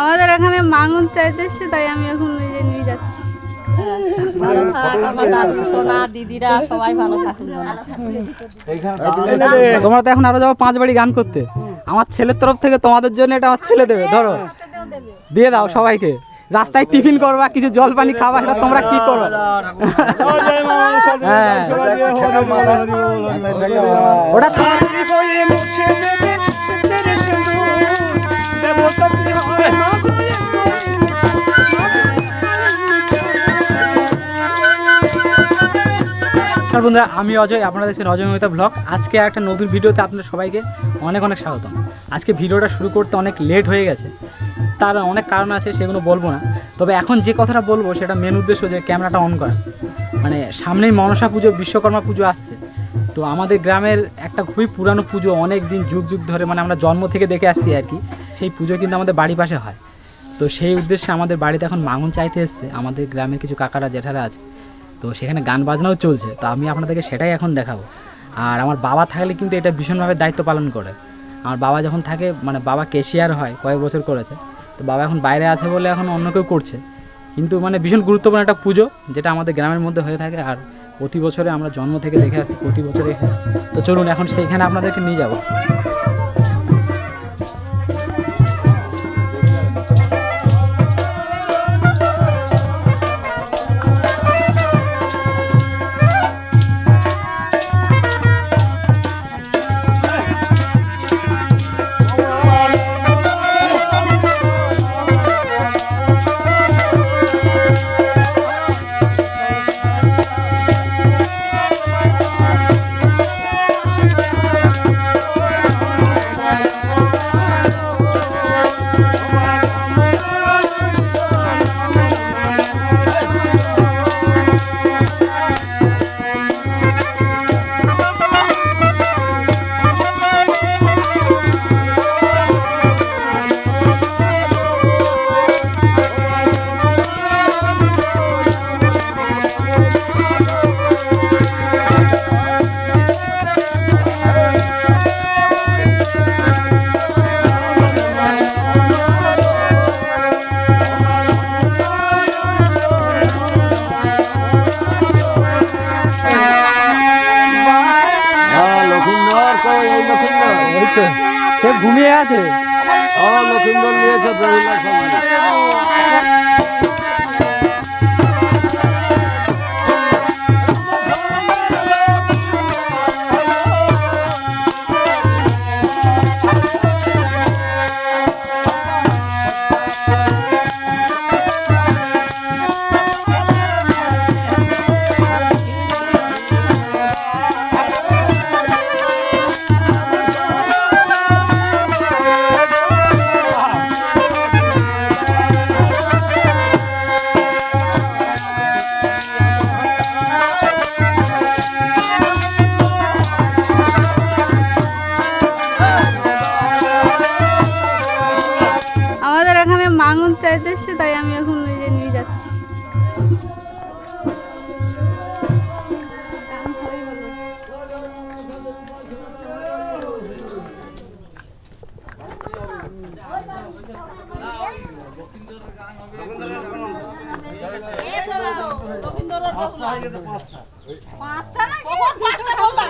আমাদের এখানে মাঙুন চাইতে এসছে তাই আমি এখন নিজে নিয়ে যাচ্ছি। ভালো থাক আমার দাদু সোনা দিদিরা সবাই ভালো থাকুন তোমরা তো এখন আরও যাব পাঁচ বাড়ি গান করতে। আমার ছেলের তরফ থেকে তোমাদের জন্য এটা আমার ছেলে দেবে ধরো। দিয়ে দাও সবাইকে। রাস্তায় টিফিন করবা কিছু জল পানি খাবা সেটা তোমরা কি করো? হ্যাঁ। ওটা তোমার বন্ধুরা, আমি অজয়, আপনারা দেখছেন অজয় মহিতা ব্লগ। আজকে একটা নতুন ভিডিওতে আপনাদের সবাইকে অনেক অনেক স্বাগতম। আজকে ভিডিওটা শুরু করতে অনেক লেট হয়ে গেছে। তার অনেক কারণ আছে, সেগুলো বলব না। তবে এখন যে কথাটা বলব, সেটা মেন উদ্দেশ্য যে ক্যামেরাটা অন করা। মানে সামনেই মনসা পুজো, বিশ্বকর্মা পুজো আসছে। তো আমাদের গ্রামের একটা খুবই পুরানো পুজো, অনেক দিন যুগ যুগ ধরে মানে আমরা জন্ম থেকে দেখে আসছি আর কি। সেই পুজো কিন্তু আমাদের বাড়ি পাশে হয়। তো সেই উদ্দেশ্যে আমাদের বাড়িতে এখন মাঙুন চাইতে এসছে। আমাদের গ্রামের কিছু কাকারা, জেঠারা আছে। তো সেখানে গান বাজনাও চলছে। তো আমি আপনাদেরকে সেটাই এখন দেখাবো। আর আমার বাবা থাকলে কিন্তু এটা ভীষণভাবে দায়িত্ব পালন করে। আমার বাবা যখন থাকে মানে বাবা কেশিয়ার হয়, কয়েক বছর করেছে। তো বাবা এখন বাইরে আছে বলে এখন অন্য কেউ করছে। কিন্তু মানে ভীষণ গুরুত্বপূর্ণ একটা পুজো, যেটা আমাদের গ্রামের মধ্যে হয়ে থাকে। আর প্রতি বছরে আমরা জন্ম থেকে দেখে আসি, প্রতি বছরে তো চলুন, এখন সেইখানে আপনাদেরকে নিয়ে যাব।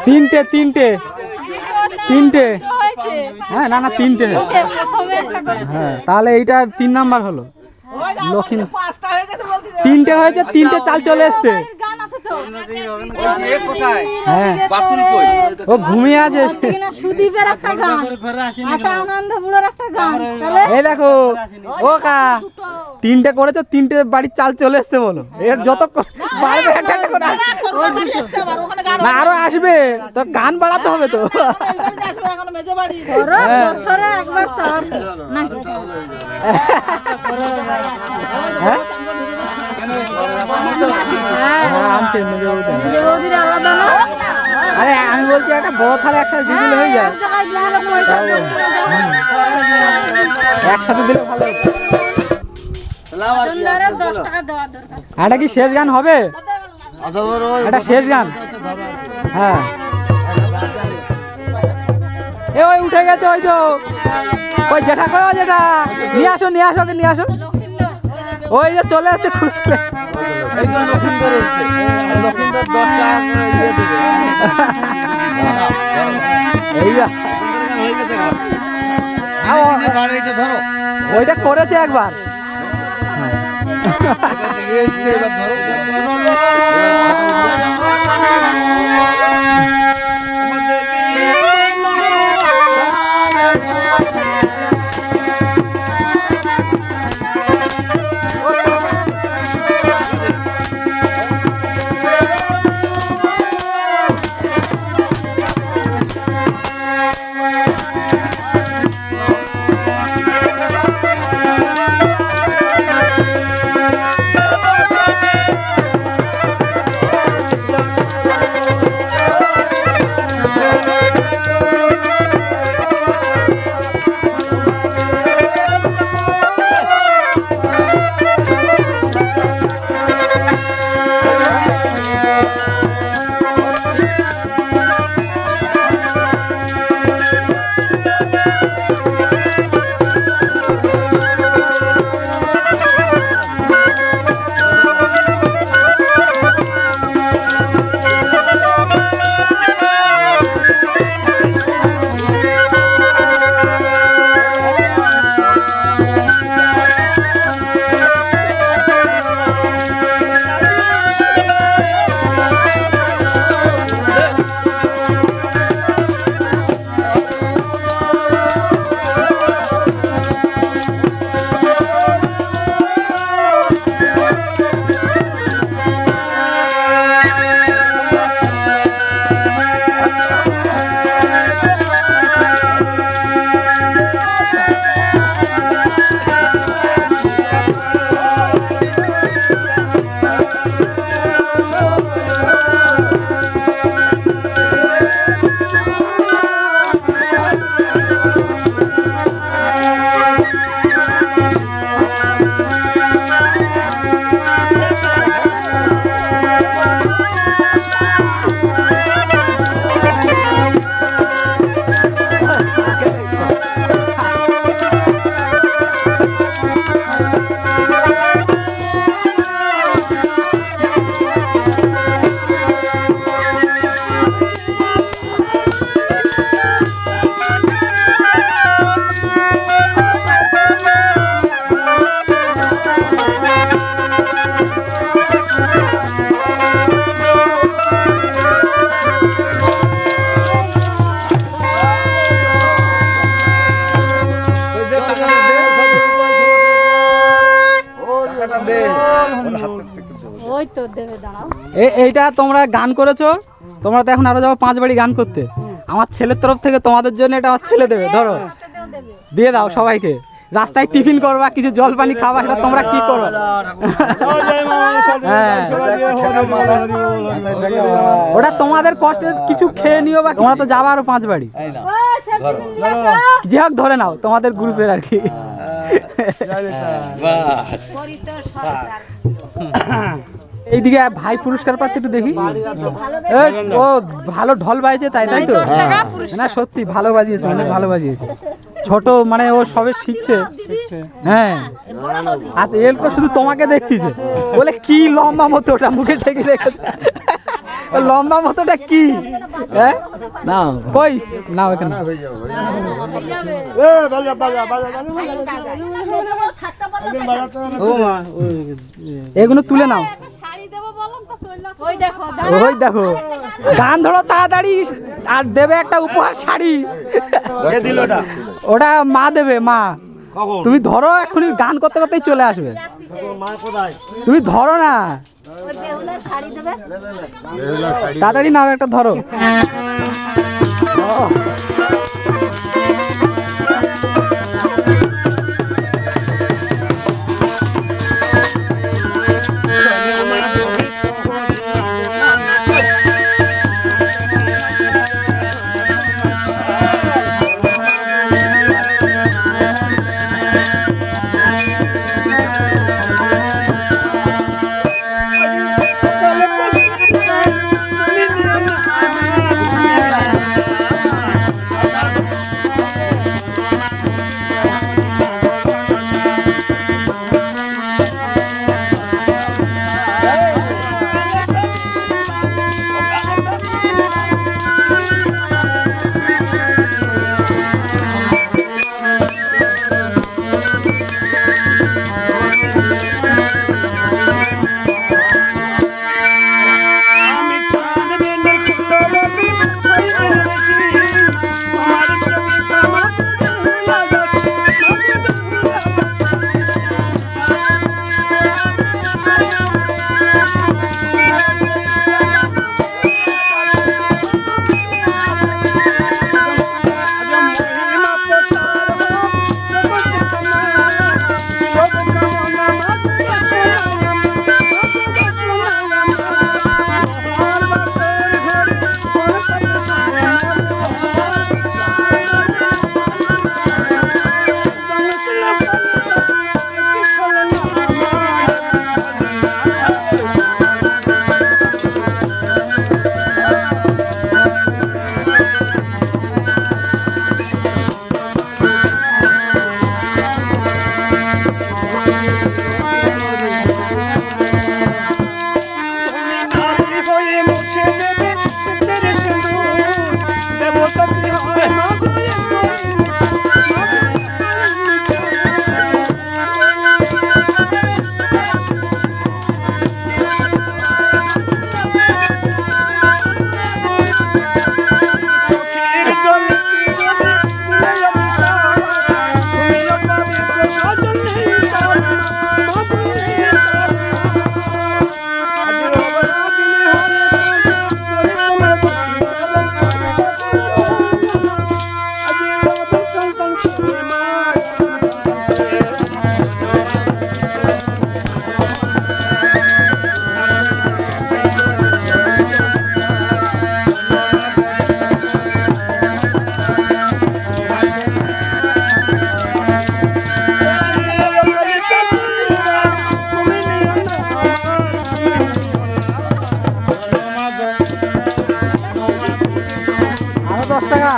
তিনটে তিনটে। তিনটে। হ্যাঁ না না তিনটে। প্রথমে একটা করে। হ্যাঁ তাহলে এইটা তিন নাম্বার হলো। লক্ষিণ তিনটে হয়েছে তিনটে চাল চলে এসছে। গান আছে তো। হ্যাঁ। ও ঘুমিয়ে আছে। কিনা সুদীপের একটা গান। আশা আনন্দ বুড়োর একটা গান। তাহলে এই দেখো ও কা তিনটে করেছ তিনটে বাড়ির চাল চলে এসছে বলো। এর যত আরও আসবে। তো গান বাড়াতে হবে তো। হ্যাঁ। হ্যাঁ? হ্যাঁ। আরে আমি বলছি একটা বড় থালা একসাথে দিয়ে দিলে হয়ে যায়। একসাথে দিলে ভালো এটা কি শেষ গান হবে? এটা শেষ গান? হ্যাঁ। এ ওই উঠে গেছে ওই তো। ওই জেঠা কয় জেঠা? নিয়ে আসো নিয়ে আসো নিয়ে আসো। ওই যে চলে আসছে খুঁজতে ওইটা করেছে একবার। এসছে এবার ধরো ওই তো দেবে দাঁড়াও। এ- এইটা তোমরা গান করেছ? তোমরা তো এখন আরও যাব পাঁচ বাড়ি গান করতে। আমার ছেলের তরফ থেকে তোমাদের জন্য এটা আমার ছেলে দেবে ধরো। দিয়ে দাও সবাইকে। রাস্তায় টিফিন করবা কিছু জল পানি খাবা সেটা তোমরা কি করো? হ্যাঁ। ওটা তোমাদের কষ্টে কিছু খেয়ে নিও বা তোমরা তো যাবা আরও পাঁচ বাড়ি। যে হোক ধরে নাও তোমাদের গ্রুপের আর কি। এইদিকে ভাই পুরস্কার পাচ্ছে একটু দেখি। ও ভালো ঢল বাজছে তাই তাই তো? না সত্যি ভালো বাজিয়েছে অনেক ভালো বাজিয়েছে। ছোট মানে ও সবে শিখছে। হ্যাঁ। আর এলকো শুধু তোমাকে দেখতেছে। বলে কি লম্বা মতো ওটা মুখে ঠেকে রেখেছে। লম্বা মতোটা কি? হ্যাঁ? না কই? না ওখানে এগুলো তুলে নাও। ওই দেখো গান ধরো তাড়াতাড়ি আর দেবে একটা উপহার শাড়ি। ওটা? মা দেবে মা। তুমি ধরো এখনই গান করতে করতেই চলে আসবে। তুমি ধরো না। তাড়াতাড়ি নাও একটা ধরো টাকা।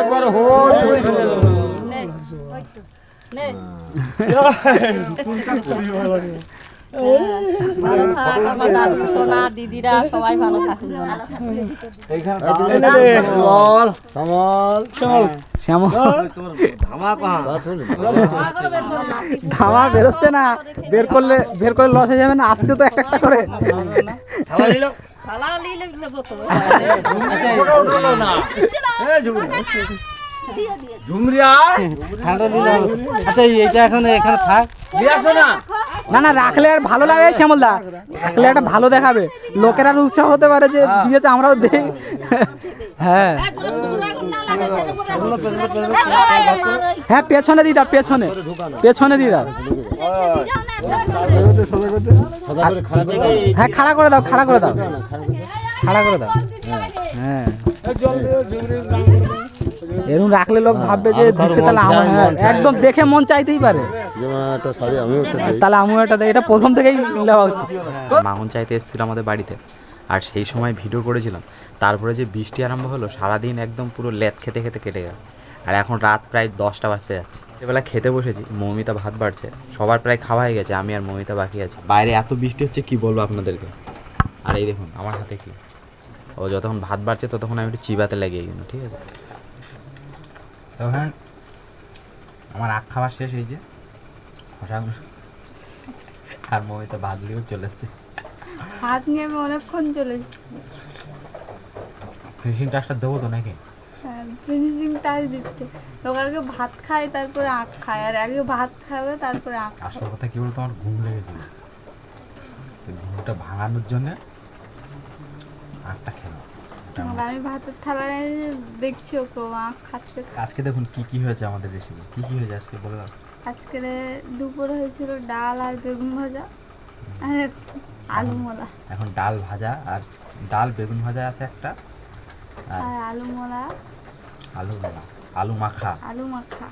একবার হোল নে। ভালো থাক আমার দাদু সোনা দিদিরা সবাই ভালো থাকুন চল শ্যামল ধামা বেরোচ্ছে না বের করলে বের করে লস হয়ে যাবে না আসতে তো একটা একটা করে থালা নিলে আচ্ছা এইটা এখন এখানে থাক। না। না রাখলে আর ভালো লাগে শ্যামলদা। রাখলে একটা ভালো দেখাবে। লোকেরা উৎসাহ হতে পারে যে দিয়েছে আমরাও দেই। হ্যাঁ। হ্যাঁ পেছনে দিদা পেছনে। পেছনে দিদা। হ্যাঁ খাড়া করে দাও খাড়া করে দাও। খাড়া করে দাও। হ্যাঁ। এরকম রাখলে লোক ভাববে যে দিচ্ছে তাহলে আমার হ্যাঁ, একদম দেখে মন চাইতেই পারে। তাহলে আমিও এটা এটা প্রথম থেকেই নেওয়া উচিত। মাখন চাইতে এসেছিল আমাদের বাড়িতে আর সেই সময় ভিডিও করেছিলাম। তারপরে যে বৃষ্টি আরম্ভ হলো সারাদিন একদম পুরো লেদ খেতে খেতে কেটে গেল। আর এখন রাত প্রায় দশটা বাজতে যাচ্ছে। এবেলা খেতে বসেছি মৌমিতা ভাত বাড়ছে। সবার প্রায় খাওয়া হয়ে গেছে আমি আর মৌমিতা বাকি আছি। বাইরে এত বৃষ্টি হচ্ছে কি বলব আপনাদেরকে? আর এই দেখুন আমার হাতে কি? ও যতক্ষণ ভাত বাড়ছে ততক্ষণ আমি একটু চিবাতে লাগিয়ে গেলাম ঠিক আছে? তখন আমার আখ খাওয়া শেষ হয়েছে খোসাগুলো আর মৌমিতা ভাত দিয়েও চলেছে হাত নিয়ে আমি অনেকক্ষণ চলে এসেছি। ফিনিশিং টাচটা দেবো তো নাকি? ফিনিশিং টাচ দিচ্ছে। লোক আগে ভাত খায় তারপরে আখ খায়। আর আগে ভাত খাবে তারপরে আখ আসল কথা কি বলতো? আমার ঘুম লেগেছিল ঘুমটা ভাঙানোর জন্য আটটা আর আমি ভাতের থালা নিয়ে দেখছি ওকে আখ খাচ্ছে। আজকে দেখুন কি কি হয়েছে আমাদের রেসিপি কি কি হয়েছে আজকে? বলে দাও। আজকে দুপুরে হয়েছিল ডাল আর বেগুন ভাজা আর আলু মোলা। এখন ডাল ভাজা আর ডাল বেগুন ভাজা আছে একটা। আর আলু মোলা। আলু ভাজা আলু মাখা। আলু মাখা।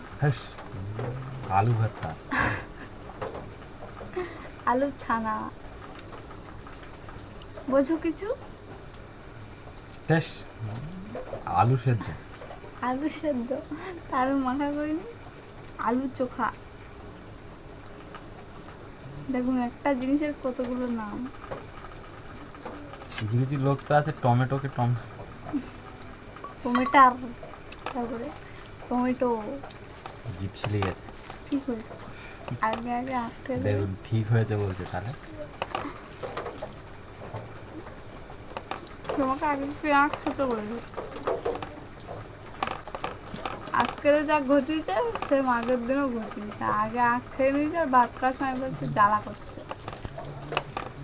আলু ভর্তা। আলু ছানা। বোঝো কিছু? বেশ। আলু সেদ্ধ। আলু সেদ্ধ। আলু মাখা করিনি আলু চোখা। দেখুন একটা জিনিসের কতগুলো নাম। কিছু কিছু লোক তো আছে টমেটোকে টম টমেটার তারপরে টমেটো। জিপ ছিলে গেছে। ঠিক হয়েছে। আগে আগে আটকে দেখুন ঠিক হয়েছে বলছে তাহলে। তোমাকে আগে আঁক ছোট করে দিই। আজকে যা ঘটিয়েছে, সে আগের দিনও ঘটিয়েছে। আগে আখ খেয়ে নিয়েছে আর ভাত খাওয়ার সময় বলছে জ্বালা করছে।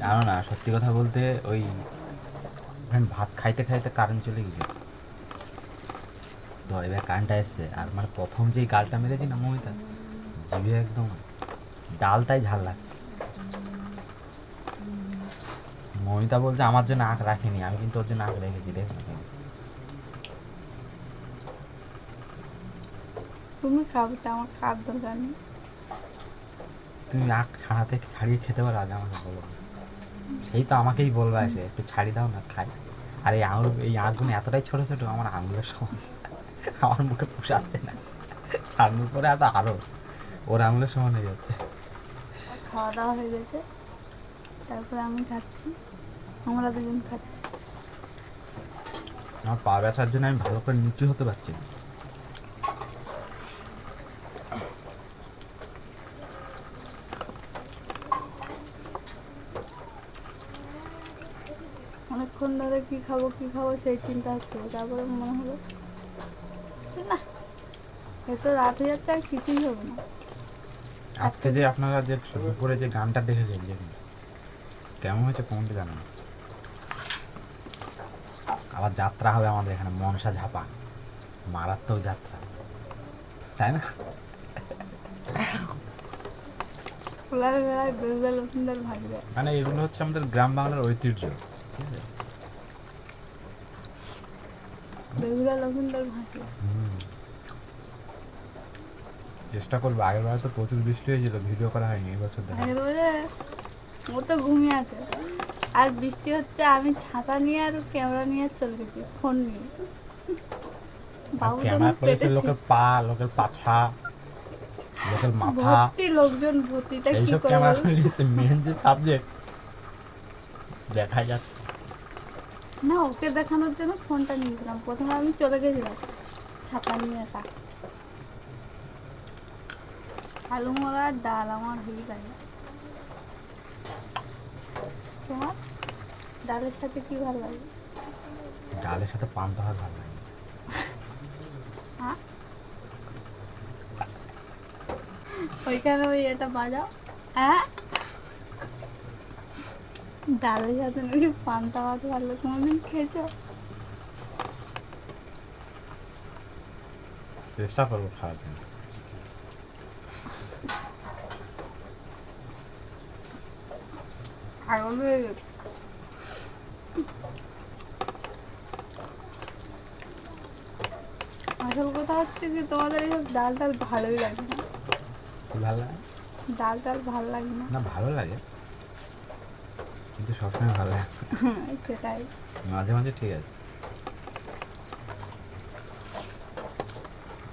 জানো না, সত্যি কথা বলতে ওই ভাত খাইতে খাইতে কারেন্ট চলে গেছে। তো এবার কারেন্টটা এসছে, আর মানে প্রথম যেই গালটা মেরেছি না মমিতা, জিভে একদম ডালটাই ঝাল লাগছে। মমিতা বলছে আমার জন্য আখ রাখিনি আমি কিন্তু ওর জন্য আখ রেখেছি দেখুন তুমি খাবে তো আমার খাওয়ার দরকার নেই। তুমি আখ ছাড়াতে ছাড়িয়ে খেতে পারো আগে আমাকে বলো। সেই তো আমাকেই বলবে এসে একটু ছাড়ি দাও না খাই। আর এই আঙুল এই আঁকগুলো এতটাই ছোট ছোট আমার আঙুলের সমান আমার মুখে পোষাচ্ছে না। ছাড়ানোর পরে এত আরও ওর আঙুলের সমান হয়ে যাচ্ছে। খাওয়া দাওয়া হয়ে গেছে তারপরে আমি খাচ্ছি। আমরা দুজন খাচ্ছি। আমার পা ব্যথার জন্য আমি ভালো করে নিচু হতে পারছি না। অনেকক্ষণ ধরে কি খাব কি খাব সেই চিন্তা হচ্ছিল তারপরে মনে হলো না এত রাত হয়ে যাচ্ছে আর কিছুই হবে না। আজকে যে আপনারা যে দুপুরে যে গানটা দেখেছেন যে কেমন হয়েছে কোনটা জানেন আবার যাত্রা হবে আমাদের এখানে মনসা ঝাপা। মারাত্মক যাত্রা। তাই না? মানে এগুলো হচ্ছে আমাদের গ্রাম বাংলার ঐতিহ্য। ঠিক আছে? চেষ্টা করব। আগের বার তো প্রচুর বৃষ্টি হয়েছিল ভিডিও করা হয়নি এবছর দেখা। ও তো ঘুমিয়ে আছে। আর বৃষ্টি হচ্ছে আমি ছাতা নিয়ে আর ক্যামেরা নিয়ে চলে গেছি ফোন নিয়ে। বাবু লোকের পা লোকের পাছা লোকের মাথা। ভর্তি লোকজন ভর্তিটা কি করে ক্যামেরা? মেন যে সাবজেক্ট দেখা যাচ্ছে। না ওকে দেখানোর জন্য ফোনটা নিয়েছিলাম প্রথমে আমি চলে গেছিলাম ছাতা নিয়ে একা। আলু মালা আর ডাল আমার হয়ে লাগে তোমার ডালের সাথে কি ভালো লাগে? ডালের সাথে পান্তা ভাত ভালো লাগে হ্যাঁ? ওইখানে ওই এটা বাজাও। হ্যাঁ? ডালের সাথে নাকি পান্তা ভাত ভালো কোনোদিন খেয়েছো? চেষ্টা করব খাওয়ার জন্য। পাগল হয়ে গেছে আসল কথা হচ্ছে যে তোমাদের এইসব ডাল ডাল ভালোই লাগে না। ভালো লাগে? ডাল ডাল ভালো লাগে না। না ভালো লাগে। কিন্তু সবসময় ভালো লাগে। সেটাই। মাঝে মাঝে ঠিক আছে।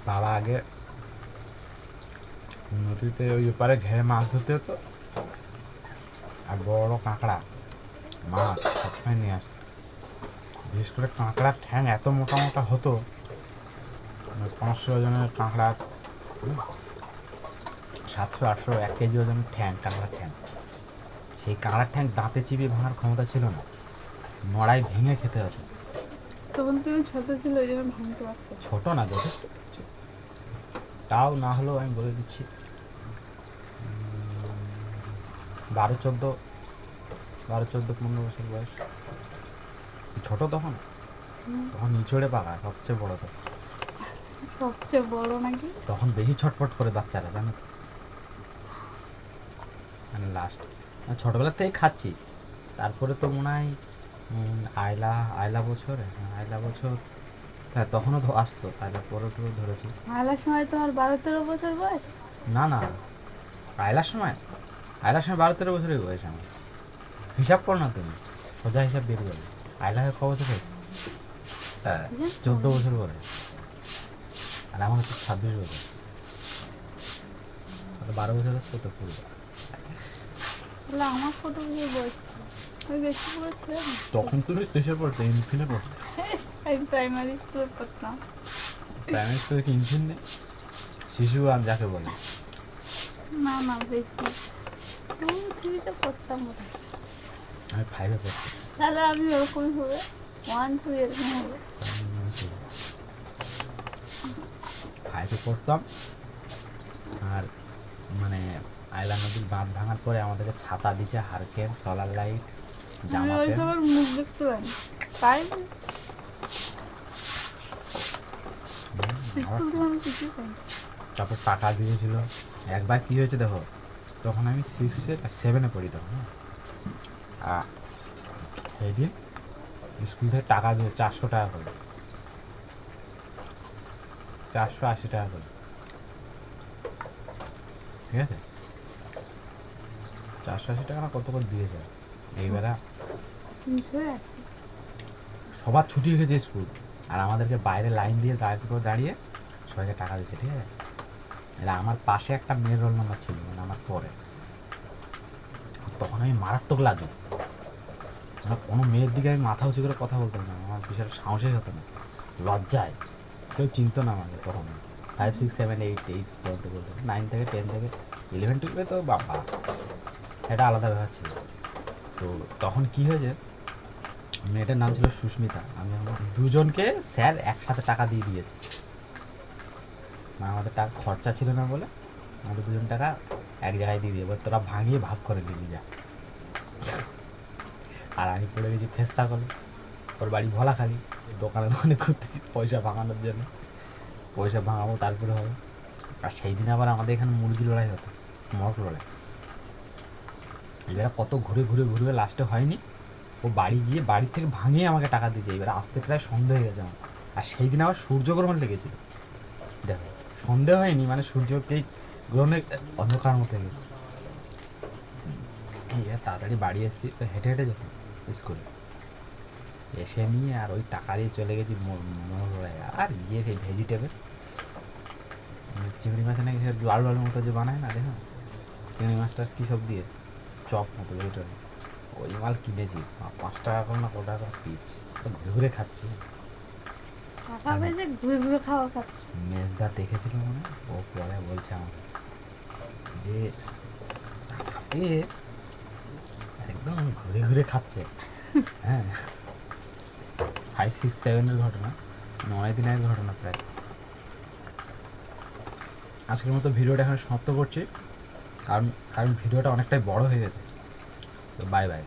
বাবা আগে নদীতে ওই ওপারে ঘেরে মাছ ধরতে হতো। আর বড় কাঁকড়া। মাছ সবসময় নিয়ে আসতো। বিশেষ করে কাঁকড়ার ঠ্যাং এত মোটা মোটা হতো মানে পাঁচশো ওজনের কাঁকড়া হুম, সাতশো আটশো এক কেজি ওজনের ঠ্যাং কাঁকড়ার ঠ্যাং। সেই কাঁকড়ার ঠ্যাং দাঁতে চিবিয়ে ভাঙার ক্ষমতা ছিল না। নড়াই ভেঙে খেতে হতো। তখন তুমি ছোট ছিল ওই জন্য ভাঙতে পারতো। ছোট না যত তাও না হলেও আমি বলে দিচ্ছি বারো চোদ্দ বারো চোদ্দ পনেরো বছর বয়স। ছোট তখন? তখন নিচড়ে পাকা সবচেয়ে বড় তো সবচেয়ে বড় নাকি? তখন বেশি ছটফট করে বাচ্চারা জানো মানে লাস্ট ছোটোবেলার থেকেই খাচ্ছি। তারপরে তো মনে হয় আয়লা আয়লা বছর হ্যাঁ আয়লা বছর। হ্যাঁ তখনও তো আসতো আয়লা পরে তো ধরেছি। আয়লার সময় তোমার বারো তেরো বছর বয়স? না না আয়লার সময়। আয়লার সময় বারো তেরো বছরই বয়স আমার। হিসাব করো না তুমি সোজা হিসাব বের যাবে আয়লা ক বছর হয়েছে? চোদ্দ বছর করে আর আমার হচ্ছে ছাব্বিশ বছর। বারো বছর হচ্ছে তো পুরো। আমার কত বছর বয়স? আমি বেশি বড় ছিলাম তখন তুমি কিসে পড়তে ইনফিনে পড়তে আমি প্রাইমারি স্কুলে পড়তাম। প্রাইমারি স্কুলে কি ইনফিন নেই শিশু গান যাকে বলে। না না বেশি। থ্রিতে পড়তাম। আমি ফাইভে পড়ছি। তাহলে আমি ওরকমই হবে। ওয়ান টু এরকম হবে। ফাইভে পড়তাম। আর মানে আইলা নদীর বাঁধ ভাঙার পরে আমাদেরকে ছাতা দিছে হারকেন সোলার লাইট জামা প্যান্ট। মুখ দেখতে পাই তাই তারপর টাকা দিয়েছিল। একবার কি হয়েছে দেখো? তখন আমি সিক্সে সেভেনে পড়ি তখন হ্যাঁ? সেদিন স্কুল থেকে টাকা দিয়ে চারশো টাকা করে। চারশো আশি টাকা করে। ঠিক আছে? চারশো আশি টাকা না কত করে দিয়েছে? আছে সবার ছুটি হয়ে গেছে স্কুল আর আমাদেরকে বাইরে লাইন দিয়ে দাঁড়িয়ে দাঁড়িয়ে সবাইকে টাকা দিচ্ছে ঠিক আছে? এটা আমার পাশে একটা মেয়ের রোল নাম্বার ছিল মানে আমার পরে। তখন আমি মারাত্মক লাজু মানে কোনো মেয়ের দিকে আমি মাথা উঁচু করে কথা বলতাম না, আমার বিশাল সাহসই হতো না। লজ্জায়। কেউ চিনতো না আমাকে তখন five six seven eight eight পর্যন্ত বলতো। নাইন থেকে টেন থেকে ইলেভেন টুয়েলভে তো বাবা। এটা আলাদা ব্যাপার ছিল। তো তখন কি হয়েছে, মেয়েটার নাম ছিল সুস্মিতা। আমি আমার দুজনকে স্যার একসাথে টাকা দিয়ে দিয়েছে। মানে আমাদের টাকা খরচা ছিল না বলে আমাদের দুজন টাকা এক জায়গায় দিয়ে দিয়ে তোরা ভাঙিয়ে ভাগ করে দিবি যা। আর আমি পড়ে গেছি ফেস্তা কলে। ওর বাড়ি ভোলা খালি। দোকানে দোকানে ঘুরতেছি পয়সা ভাঙানোর জন্য। পয়সা ভাঙাবো তারপরে হবে। আর সেই দিন আবার আমাদের এখানে মুরগি লড়াই হতো মরক লড়াই। এবারে কত ঘুরে ঘুরে ঘুরে লাস্টে হয়নি। ও বাড়ি গিয়ে বাড়ি থেকে ভাঙিয়ে আমাকে টাকা দিয়েছে। এবারে আসতে প্রায় সন্ধে হয়ে গেছে আমার। আর সেই দিন আবার সূর্যগ্রহণ লেগেছিল। সন্ধে হয়নি মানে সূর্যকেই গ্রহণের অন্ধকার মতো গেছে। তাড়াতাড়ি বাড়ি এসেছি তো হেঁটে হেঁটে যখন স্কুলে। এসে নিয়ে আর ওই টাকা দিয়ে চলে গেছি আর গিয়ে সেই ভেজিটেবল চিংড়ি মাছ নাকি সে লাল লাল মতো যে বানায় না, দেখো? চিংড়ি মাছটা কী সব দিয়ে? চপ মতো ওইটা ওই মাল কিনেছি, পাঁচ টাকা করে না কত টাকা? ঘুরে ঘুরে খাচ্ছি। ঘুরে ঘুরে খাওয়া খাচ্ছে। মেজদা দেখেছিল মনে ও পরে বলছে আমাকে। যে পেয়ে একদম ঘুরে ঘুরে খাচ্ছে। হ্যাঁ। ফাইভ সিক্স সেভেনের ঘটনা মানে অনেক দিন আগের ঘটনা প্রায়। আজকের মতো ভিডিওটা এখানে সমাপ্ত করছি। কারণ কারণ ভিডিওটা অনেকটাই বড় হয়ে গেছে। তো বাই বাই